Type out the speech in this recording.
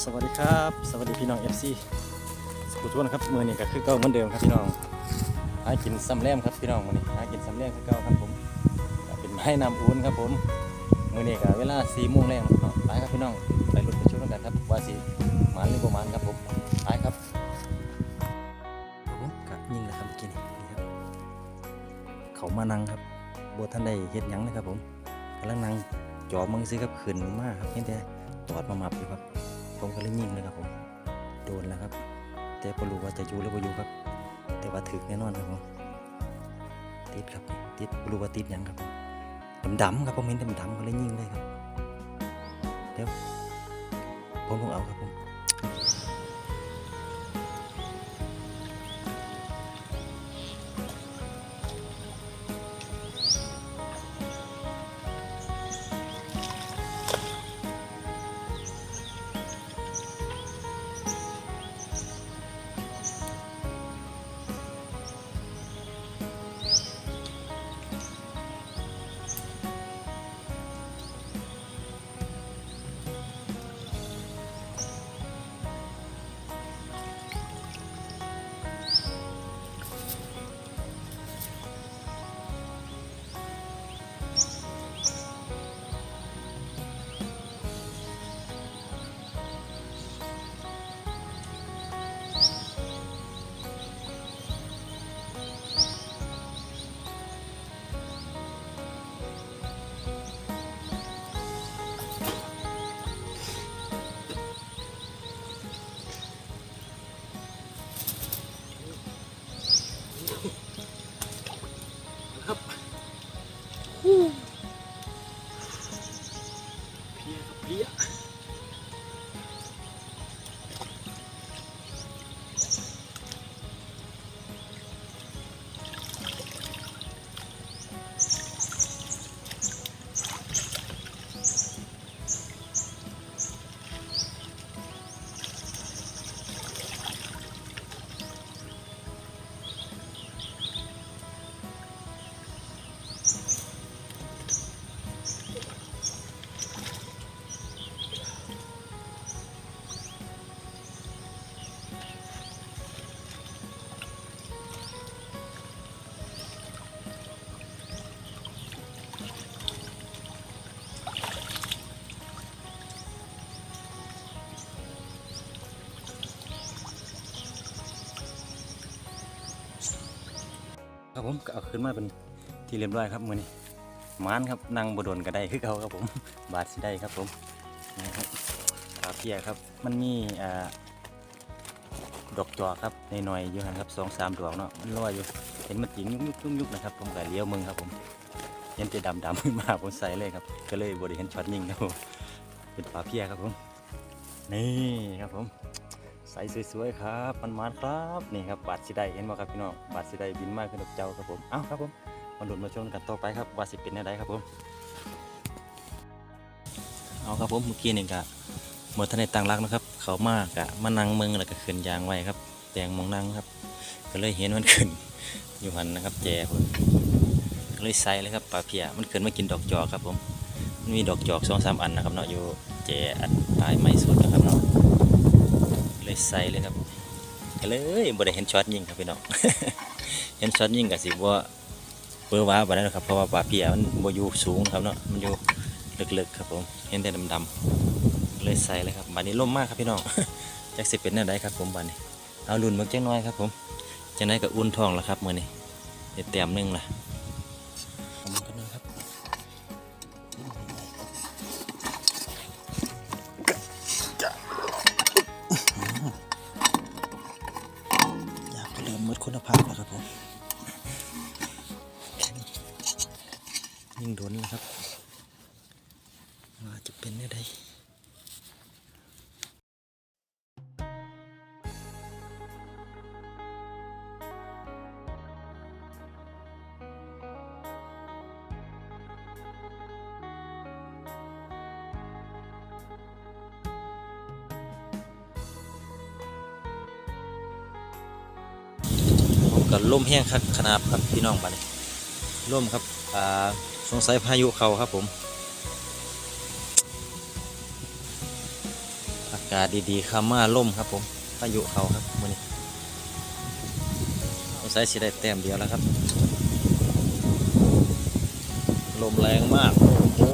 สวัสดีครับ สวัสดีพี่น้อง FC สกุลทุกคนครับมือนี้ก็คือเก่าเหมือนเดิมครับพี่น้องหากินซ้ำแรมครับพี่น้องมือนี้หากินซ้ำแรมคือเก่าครับผมเป็นไม้นำอุ่นครับผมมือนี้ก็เวลา4โมงแรงเนะไปครับพี่น้องไปรถไปชมกันครับว่าสิหมานหรือบ่หมานครับผมไปครับผมก็ยิงเลยครับกี้นี่นี่ครับเขามานั่งครับบัท่านได้เฮ็ดยังเลยครับผมกำลังนั่งจอมึงซื้อครับขึ้นมากครับเห็นแต่ตอดมาหมับอยู่ครับ ผมก็เลยยิงเลยครับผมโดนแล้วครับ แต่พอรู้ว่าจะอยู่หรือไม่อยู่ครับ แต่ว่าถึกแน่นอนครับผมติดครับติดปรู้ว่าติดยังครับผมดำๆครับผมเห็นดำๆก็เลยยิงเลยครับเดี๋ยวผมลงเอาครับผม ครับผมก็เอาขึ้นมาเป็นที่เรียบร้อยครับมือนี้มานครับนั่งบดนก็ได้คือเขาครับผมบาดสิได้ครับผมนะครับปลาเพียครับมันมีอ่าดอกจอกครับในหน่อยอยู่หันครับสองสามดอกเนาะมันลอยอยู่เห็นมันจิงยุกยุกยุกยุกนะครับผมก็เลี้ยวมึงครับผมเห็นจะดำดำขึ้นมาผมใส่เลยครับ ก็เลยบริเห็นช็อตยิงครับผมเป็นปลาเพียครับผมนี่ครับผม ใสสวยๆครับมันมันครับนี่ครับบาดสิได้เห็นบ่ครับพี่น้องบาดสิได้บินมากขึ้นดอกเจ้าครับผมเอ้าครับผมมาลุ้นมาชมกันต่อไปครับว่าสิเป็นแนวใดครับผมเอาครับผมเมื่อกี้นี่ก็เมื่อท่านในตั้งรักนะครับ เขามากะมานั่งเมืองแล้วก็ขึ้นยางไว้ครับแตงมองนั่งครับ ก็เลยเห็นมันขึ้นอยู่หันนะครับแจผมก็เลยใสเลยครับปลาเพียมันขึ้นมากินดอกจอกครับผมมันมีดอกจอกสองสามอันนะครับเนาะอยู่แจอันปลายไม้สุดนะครับเนาะ เลยใส่เลยครับเลยบ่ได้เห็นช็อตยิงครับพี่น้อง เห็นช็อตยิงกับสิบ่เปื้อว้าบ่ได้หรอกครับ เพราะว่าปลาเปียมันบ่อยู่สูงครับเนาะ มันอยู่ลึกๆครับผม เห็นแต่ดำๆเลยใส่เลยครับบัดนี้ล่มมากครับพี่น้องจักสิเป็นแนวใดครับผมบัดนี้ เอาลุ่นมึกจังน้อยครับผมจังได๋ก็อุ่นท้องแล้วครับมื้อนี้ได้เต็มหนึงละ ยิ่งโดนนะครับว่าจะเป็นได้ผมก็ล่มแห้งครับขนาดครับพี่น้องบัดนี้ล่มครับอ่า สงสัยพายุเขาครับผม อากาศดีๆคามาล่มครับผม พายุเขาครับวันนี้สงสัยสิได้แต้มเดียวแล้วครับ ลมแรงมากโอ้